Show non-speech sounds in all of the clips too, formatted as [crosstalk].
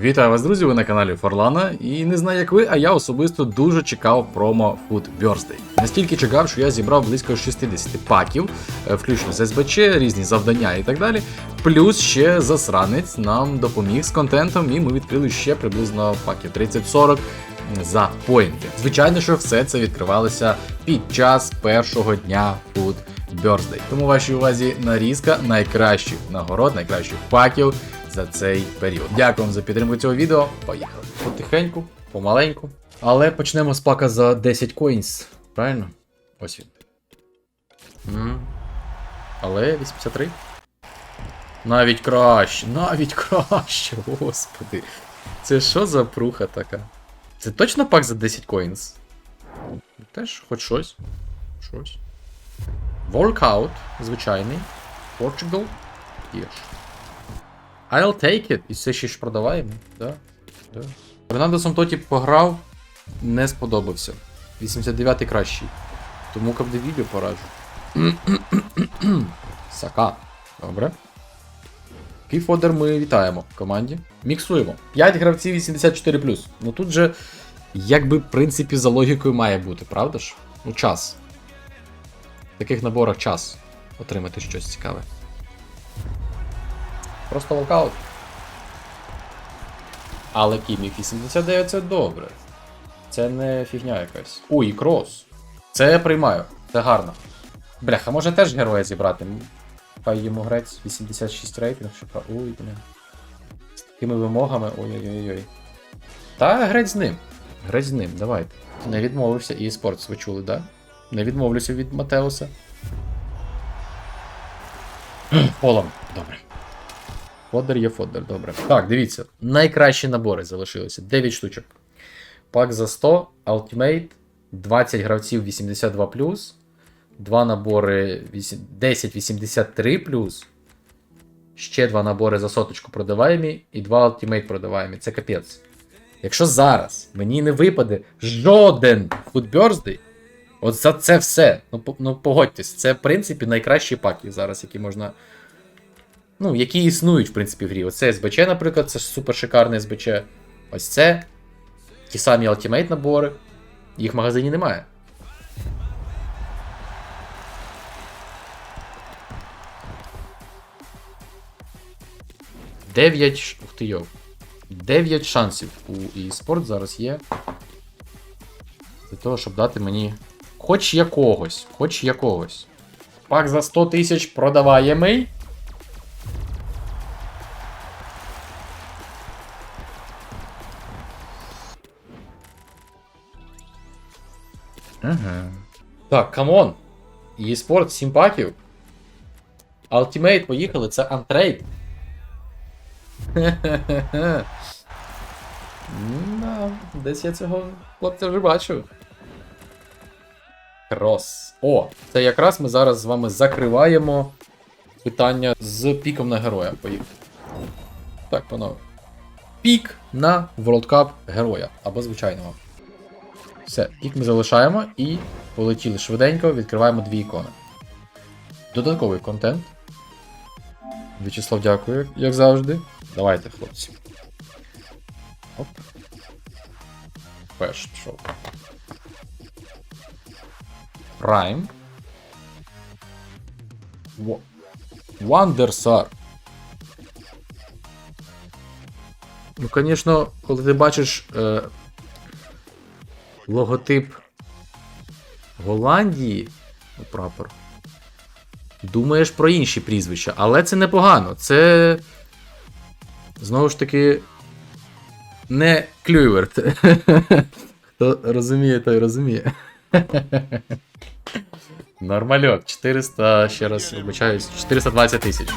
Вітаю вас, друзі! Ви на каналі Форлана. І не знаю, як ви, а я особисто дуже чекав промо Food Birthday. Настільки чекав, що я зібрав близько 60 паків, е, включно з СБЧ, різні завдання і так далі. Плюс ще засранець нам допоміг з контентом, і ми відкрили ще приблизно паків 30-40 за поінти. Звичайно, що все це відкривалося під час першого дня Food Birthday. Тому вашій увазі нарізка найкращих нагород, найкращих паків за цей період. Дякую вам за підтримку цього відео. Поїхали. Потихеньку, помаленьку. Але почнемо з пака за 10 коїнс. Правильно? Ось він. Але 83. Навіть краще, навіть краще, господи. Це що за пруха така? Це точно пак за 10 коїнс? Теж хоч щось. Щось. Workout, звичайний. Є ж. I'll take it. І це ще ж продаваємо. Да. Да. Фернандесом Тоті пограв, не сподобався. 89-й кращий. Тому Кавдевілю пораджу. [clears throat] Сака. Добре. Кіфодер ми вітаємо в команді. Міксуємо. 5 гравців 84. Ну тут же, якби, в принципі, за логікою має бути, правда ж? Ну, час. В таких наборах час отримати щось цікаве. Просто волкаут. Але Кімік 89 це добре. Це не фігня якась. Ой, крос. Це я приймаю. Це гарно. Бляха, може теж героя зібрати. Хай йому грець 86 рейтинг, що про. Ой, бля. З такими вимогами. Ой-ой-ой. Та грець з ним. Грець з ним, давайте. Не відмовився і спортс, ви чули, да? Не відмовлюся від Матеуса. Полом. Добре. Фодер є фодер, добре. Так, дивіться. Найкращі набори залишилися. 9 штучок. Пак за 100, Ultimate, 20 гравців 82, два набори 1083, ще два набори за соточку продаваємі і два Ultimate продаваємі. Це капець. Якщо зараз мені не випаде жоден Birthday, от за це все. Ну, ну погодьтесь, це в принципі найкращі паки зараз, які можна ну, які існують, в принципі, в грі. Оце СБЧ, наприклад, це супер шикарне СБЧ. Ось це. Ті самі Ultimate набори. Їх в магазині немає. Дев'ять. Ух ти йо. 9 шансів у eSport зараз є. Для того, щоб дати мені хоч якогось, хоч якогось. Пак за 100 тисяч продаваємий. Ага. Так, камон. eSport 7 паків. Ultimate, поїхали, це антрейд. Да, десь я цього хлопця вже бачу. Крос. О, це якраз ми зараз з вами закриваємо питання з піком на героя. Поїхали. Так, панове. Пік на World Cup героя або звичайного. Все, пік ми залишаємо і полетіли швиденько, відкриваємо дві ікони. Додатковий контент. В'ячеслав, дякую, як завжди. Давайте, хлопці. Оп. Пеш пішов. Во- Wondersar. Ну, звісно, коли ти бачиш е, логотип Голландії, ну, прапор, думаєш про інші прізвища, але це непогано. Це. Знову ж таки. Не Клюйверт. [laughs] Хто розуміє, той розуміє. [laughs] Нормальок, 400, ще раз вибачаюсь, 420 тисяч.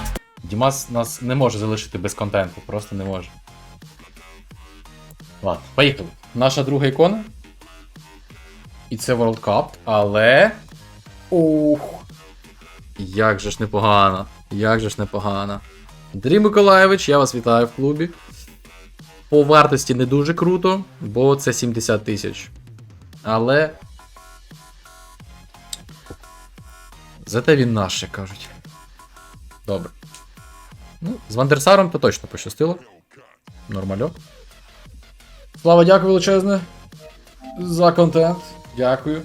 Дімас нас не може залишити без контенту, просто не може. Ладно, поїхали. Наша друга ікона. І це World Cup, але. Ух. Як же ж непогано. Як же ж непогано. Андрій Миколаєвич, я вас вітаю в клубі. По вартості не дуже круто, бо це 70 тисяч. Але. Зате він наш, як кажуть. Добре. Ну, з Вандерсаром то точно пощастило. Нормальок. Слава, дякую величезне за контент. Дякую.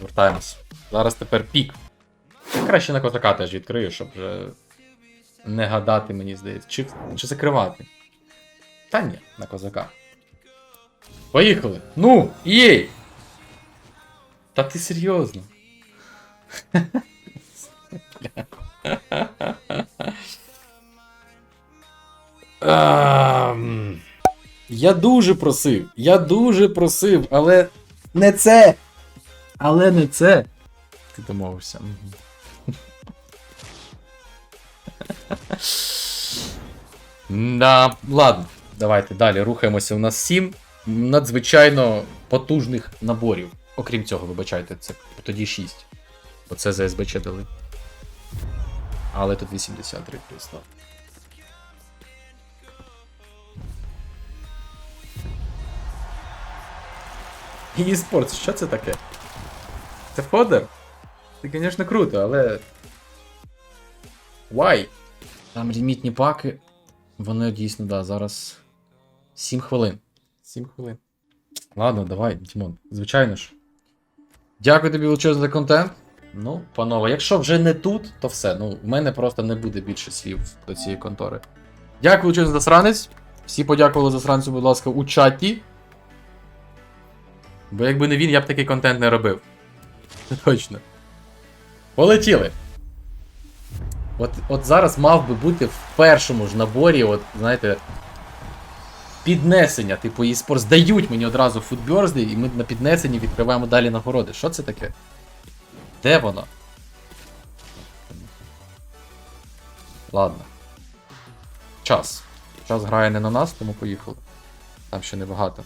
Вертаємось. Зараз тепер пік. Краще на козака теж відкрию, щоб вже не гадати, мені здається. Чи, чи закривати? Та ні, на козака. Поїхали. Ну, єй! Та ти серйозно? [laughs] Я дуже просив, я дуже просив, але не це. Але не це. Ти домовився. Да, ладно, давайте далі рухаємося. У нас 7 надзвичайно потужних наборів. Окрім цього, вибачайте, це тоді 6. Оце за СБЧ дали. Але тут 83 плюс, E-спорт, що це таке? Це фодер? Це, звісно, круто, але. Why? Там лімітні паки. Вони дійсно, да, зараз. 7 хвилин. 7 хвилин. Ладно, давай, Дімон. Звичайно ж. Дякую тобі величезно за контент. Ну, панове, якщо вже не тут, то все. Ну, в мене просто не буде більше слів до цієї контори. Дякую величезно за сранець. Всі подякували за сранцю, будь ласка, у чаті. Бо якби не він, я б такий контент не робив. [laughs] Точно. Полетіли. От, от зараз мав би бути в першому ж наборі, от, знаєте, піднесення, типу, eSports здають мені одразу футберзди, і ми на піднесенні відкриваємо далі нагороди. Що це таке? Де воно? Ладно. Час. Час грає не на нас, тому поїхали. Там ще небагато.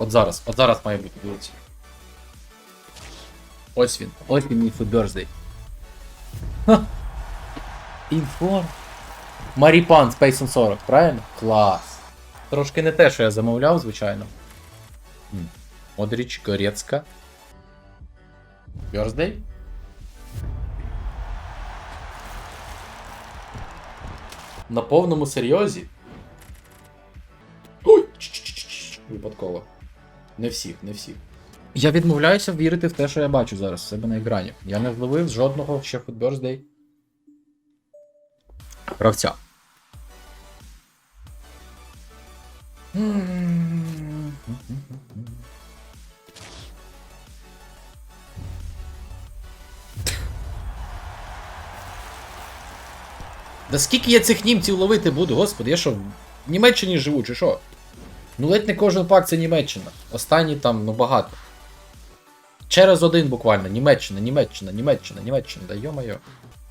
От зараз, от зараз має бути, дивіться. Ось він. Ось він Food Ха. Інформ. Маріпан Space on 40, правильно? Клас. Трошки не те, що я замовляв, звичайно. Модріч, Горецька. Birthday? На повному серйозі? Ой! Випадково. Не всіх, не всіх. Я відмовляюся вірити в те, що я бачу зараз в себе на екрані. Я не зловив жодного ще Birthday. Гравця. Да скільки я цих німців ловити буду, господи, я що, в Німеччині живу, чи що? Ну ледь не кожен пак це Німеччина. Останні там, ну багато. Через один буквально. Німеччина, Німеччина, Німеччина, Німеччина, да йо-моє.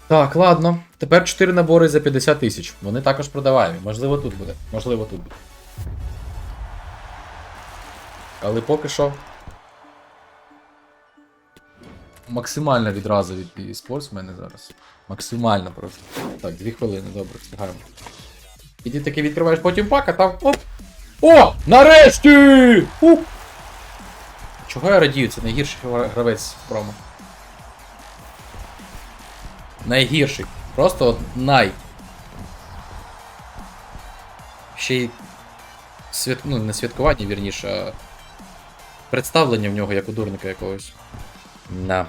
Так, ладно. Тепер 4 набори за 50 тисяч. Вони також продаваємі. Можливо, тут буде. Можливо, тут буде. Але поки що. Максимальна відразу від eSports в мене зараз. Максимально просто. Так, 2 хвилини, добре, встигаємо. І ти таки відкриваєш потім пак, а там. Оп! О! Нарешті! Ух! Чого я радію? Це найгірший гравець промо. Найгірший. Просто от най. Ще й свят... ну, не святкування, вірніше, а представлення в нього як у дурника якогось. На.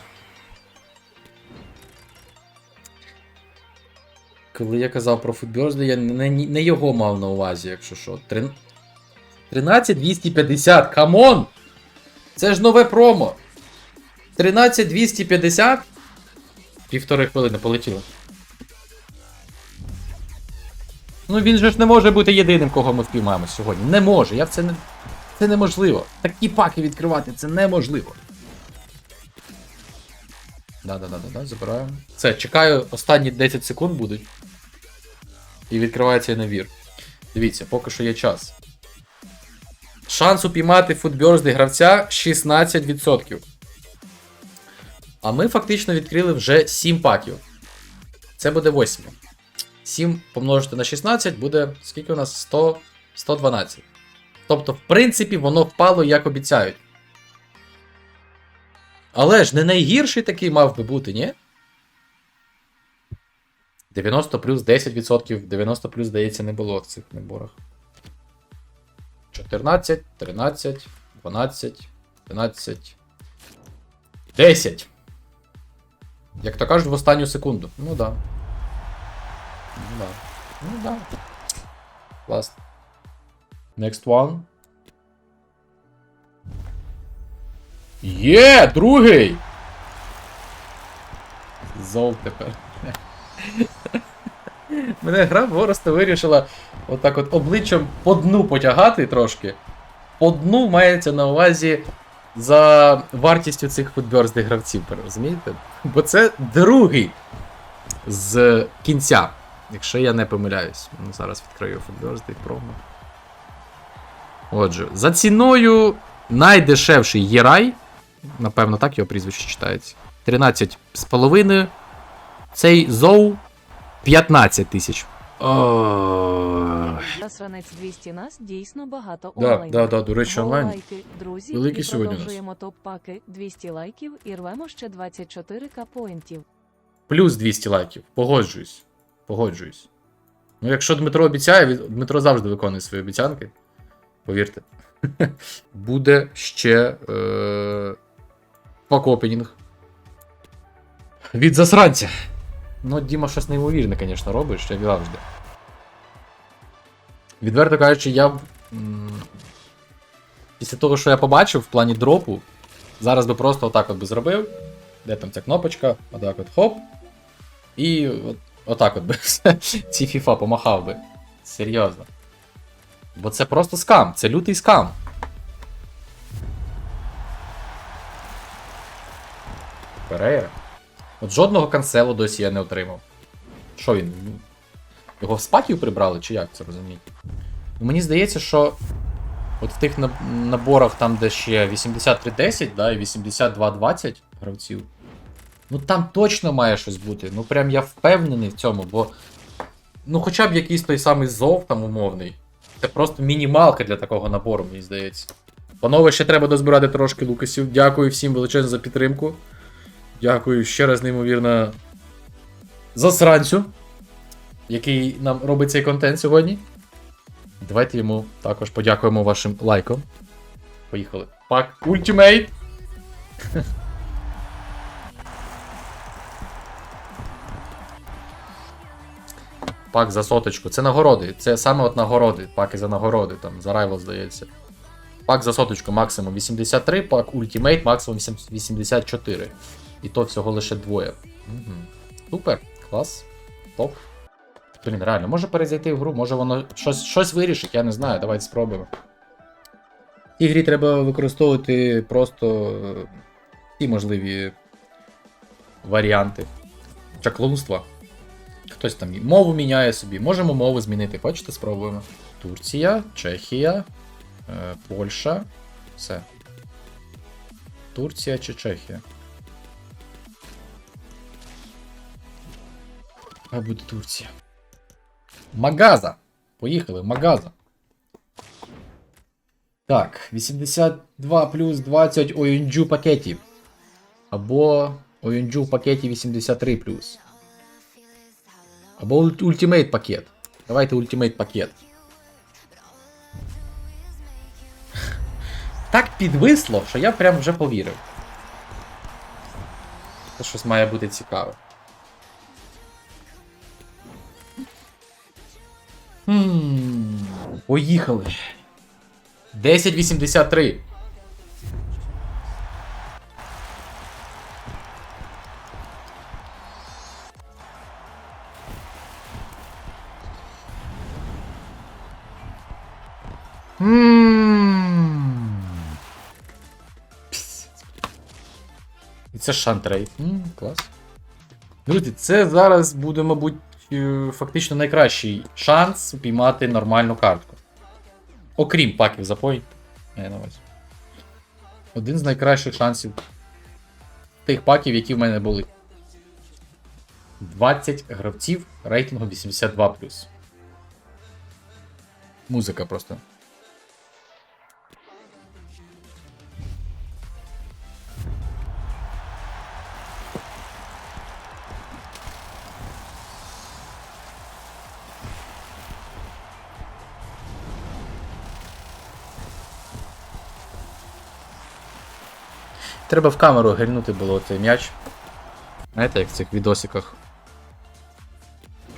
Коли я казав про футберзди, я не, не його мав на увазі, якщо що. Трин... 13250, камон! Це ж нове промо. 13250. Півтори хвилини полетіло. Ну він же ж не може бути єдиним, кого ми впіймаємо сьогодні. Не може. Я в це не. Це неможливо. Такі паки відкривати це неможливо. Да-да-да-да-да, забираємо. Все, чекаю, останні 10 секунд будуть. І відкривається набір. Дивіться, поки що є час. Шанс упіймати футберзди гравця 16%. А ми фактично відкрили вже 7 паків. Це буде 8. 7 помножити на 16 буде. Скільки у нас? 100, 112. Тобто, в принципі, воно впало, як обіцяють. Але ж не найгірший такий мав би бути, ні? 90 плюс 10%, 90 плюс, здається, не було в цих наборах. 14, 13, 12, 13, 10. Як то кажуть, в останню секунду. Ну да. Ну да. Ну да. Клас. Next one. Є, другий! Зол тепер. Мене гра просто вирішила отак от обличчям по дну потягати трошки. По дну мається на увазі за вартістю цих футберзних гравців, розумієте? Бо це другий з кінця, якщо я не помиляюсь. Ну, Зараз відкрию футберзний промо. Отже, за ціною найдешевший Єрай. Напевно, так його прізвище читається. 13 з половиною. Цей Зоу 15 тисяч. Засранець 200 нас дійсно багато Да, онлайн. да, да, до речі, онлайн. Лайки, друзі, Великі і сьогодні у нас. продовжуємо топ-паки 200 лайків і рвемо ще 24к поінтів. Плюс 200 лайків. Погоджуюсь. Погоджуюсь. Ну, якщо Дмитро обіцяє, Дмитро завжди виконує свої обіцянки. Повірте. [laughs] Буде ще е... пак-опенінг. Від засранця. Ну, Діма щось неймовірне, звісно, робиш, як завжди. Відверто кажучи, я. Після того, що я побачив в плані дропу, зараз би просто отак от би зробив. Де там ця кнопочка? Отак от хоп. І от, отак от би [laughs] ці FIFA помахав би. Серйозно. Бо це просто скам, це лютий скам. Перейра. От жодного канцелу досі я не отримав. Що він? Його в спаків прибрали, чи як це розуміти? Ну, мені здається, що от в тих наборах, там, де ще 8310, да, і 8220 гравців. Ну там точно має щось бути. Ну прям я впевнений в цьому, бо. Ну, хоча б якийсь той самий зов там умовний. Це просто мінімалка для такого набору, мені здається. Панове, ще треба дозбирати трошки лукасів. Дякую всім величезно за підтримку. Дякую ще раз, неймовірно, засранцю, який нам робить цей контент сьогодні. Давайте йому також подякуємо вашим лайком. Поїхали. Пак Ultimate. [laughs] Пак за соточку. Це нагороди. Це саме от нагороди. Паки за нагороди, там, за райвел, здається. Пак за соточку максимум 83, пак Ultimate максимум 84. І то всього лише двоє. Угу. Супер, клас. Топ. Блін, реально, може перезайти в гру, може воно щось, щось вирішить, я не знаю, давайте спробуємо. В цій грі треба використовувати просто всі можливі варіанти. Чаклунства. Хтось там мову міняє собі. Можемо мову змінити. Хочете, спробуємо. Турція, Чехія, е, Польща. Все. Турція чи Чехія? А буде Турція. Магаза. Поїхали, Магаза. Так, 82 плюс 20 Оюнджу пакетів. Або Оюнджу в пакеті 83 плюс. Або ультимейт пакет. Давайте ультимейт пакет. [laughs] Так підвисло, що я прям вже повірив. Це щось має бути цікаве. Поїхали. 1083. М. І це шантрей. Клас. Друзі, це зараз буде, мабуть, фактично найкращий шанс піймати нормальну картку. Окрім паків запой. Один з найкращих шансів тих паків, які в мене були. 20 гравців рейтингу 82. Музика просто. Треба в камеру гельнути було цей м'яч. Знаєте, як в цих відосиках.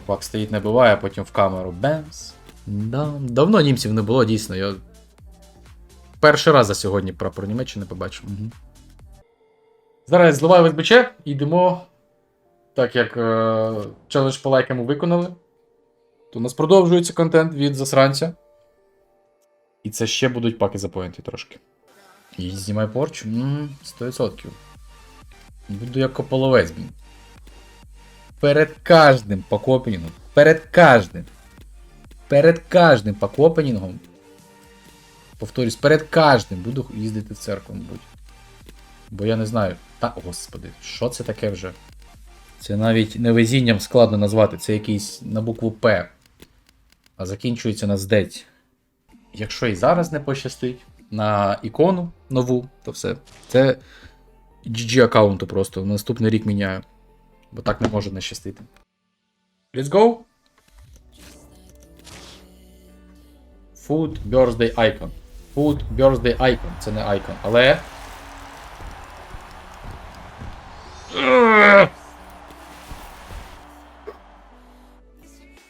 Чувак стоїть, не буває, а потім в камеру. Бемс. Да. Давно німців не було, дійсно. Я перший раз за сьогодні прапор Німеччини побачив. Угу. Зараз зливаю СБЧ і йдемо. Так як е- челендж по лайкам виконали. То у нас продовжується контент від засранця. І це ще будуть паки запоінти трошки. І знімай порч? Ммм, 100%. Буду як кополовець, блін. Перед кожним покопенінгом. Перед кожним. Перед кожним покопенінгом. Повторюсь, перед кожним буду їздити в церкву, мабуть. Бо я не знаю. Та, господи, що це таке вже? Це навіть не везінням складно назвати, це якийсь на букву П. А закінчується на здець. Якщо і зараз не пощастить на ікону нову, то все. Це GG аккаунту просто. В наступний рік міняю. Бо так не може не щастити. Let's go! Food Birthday Icon. Food Birthday Icon. Це не icon, але.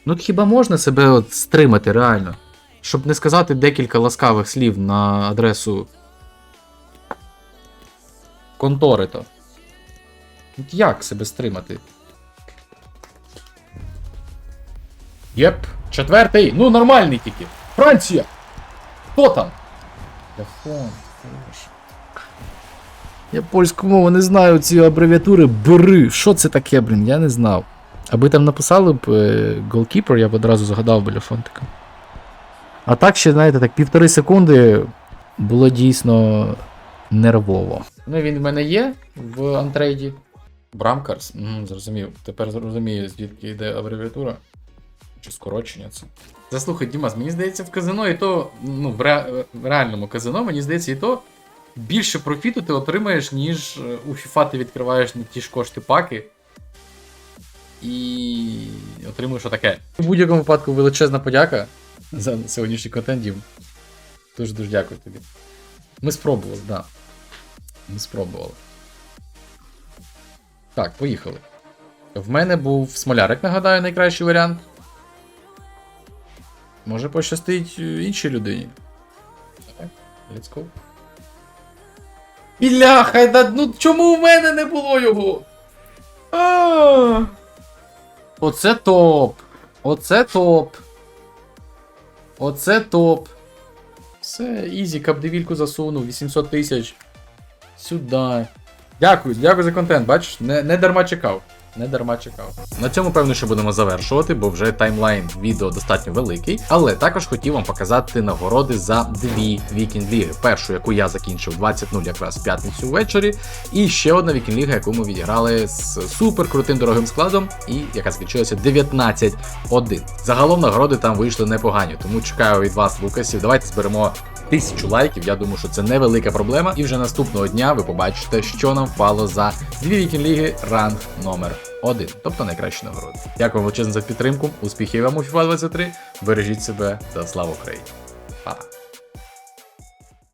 Ну хіба можна себе от стримати реально? Щоб не сказати декілька ласкавих слів на адресу контори то. Як себе стримати? Єп, четвертий, ну нормальний тільки. Франція! Хто там? Телефон. Я польську мову не знаю ці абревіатури бери. Що це таке, блін? Я не знав. Аби там написали б голкіпер, я б одразу загадав біля фонтика. А так ще, знаєте, так півтори секунди було дійсно нервово. Ну, він в мене є в антрейді. Брамкарс, угу, зрозумів. Тепер зрозумію, звідки йде абревіатура. Чи скорочення це. Заслухай, Дімас, мені здається, в казино і то, ну, в, ре... в реальному казино, мені здається, і то більше профіту ти отримаєш, ніж е, у FIFA ти відкриваєш на ті ж кошти паки. І отримуєш отаке. У будь-якому випадку величезна подяка за сьогоднішній контент. Дуже дуже дякую тобі. Ми спробували, так. Да. Ми спробували. Так, поїхали. В мене був смолярик, нагадаю, найкращий варіант. Може пощастить е, іншій людині. Так, let's go. Біляха, да, ну чому в мене не було його? А! Оце топ. Оце топ. Оце топ. Все, ізі, капдевільку засунув, 800 тисяч. Сюди. Дякую, дякую за контент, бачиш, не, не дарма чекав. Не дарма чекав. На цьому, певно, що будемо завершувати, бо вже таймлайн відео достатньо великий. Але також хотів вам показати нагороди за дві вікінг ліги. Першу, яку я закінчив 20.0 якраз в п'ятницю ввечері. І ще одна вікінг ліга, яку ми відіграли з супер крутим дорогим складом, і яка закінчилася 19-1. Загалом нагороди там вийшли непогані, тому чекаю від вас, Лукасів. Давайте зберемо тисячу лайків. Я думаю, що це невелика проблема. І вже наступного дня ви побачите, що нам впало за дві вікінг ліги ранг номер 1, тобто найкращі нагороди. Дякую величезно за підтримку. Успіхів вам у FIFA 23. Бережіть себе та слава Україні. Па!